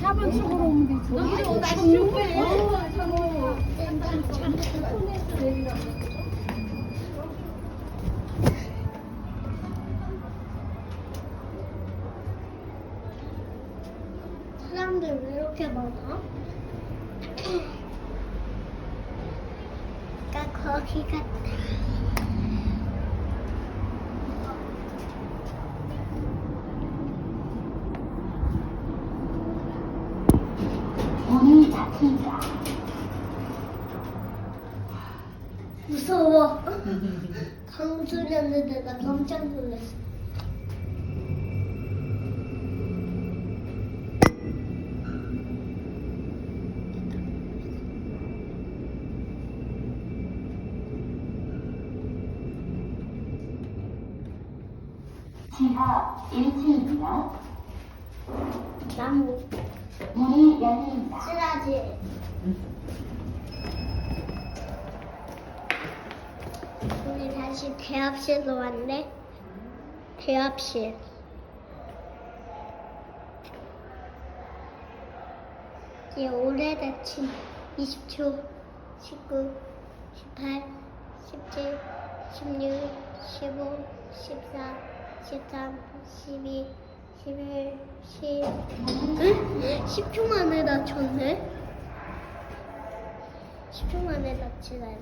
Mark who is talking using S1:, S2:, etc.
S1: 4번 쪽으로 오면 되지.
S2: 여기서 오다 죽고 사람들 왜 이렇게 많아? 그러니까 거기 같다.
S3: 문이 닫힙니다.
S2: 무서워. 강소리였는데 나 깜짝 놀랐어.
S3: 지하 1층입니다.
S2: 나무.
S3: 문이 열립니다.
S2: 쓰라지. 우리 다시 대합실로 왔네. 대합실. 이제 오래됐지. 20초, 19, 18, 17, 16, 15, 14, 13, 12, 11, 10. 응? 10초 만에 낮췄네? 10초 만에 낮추다니.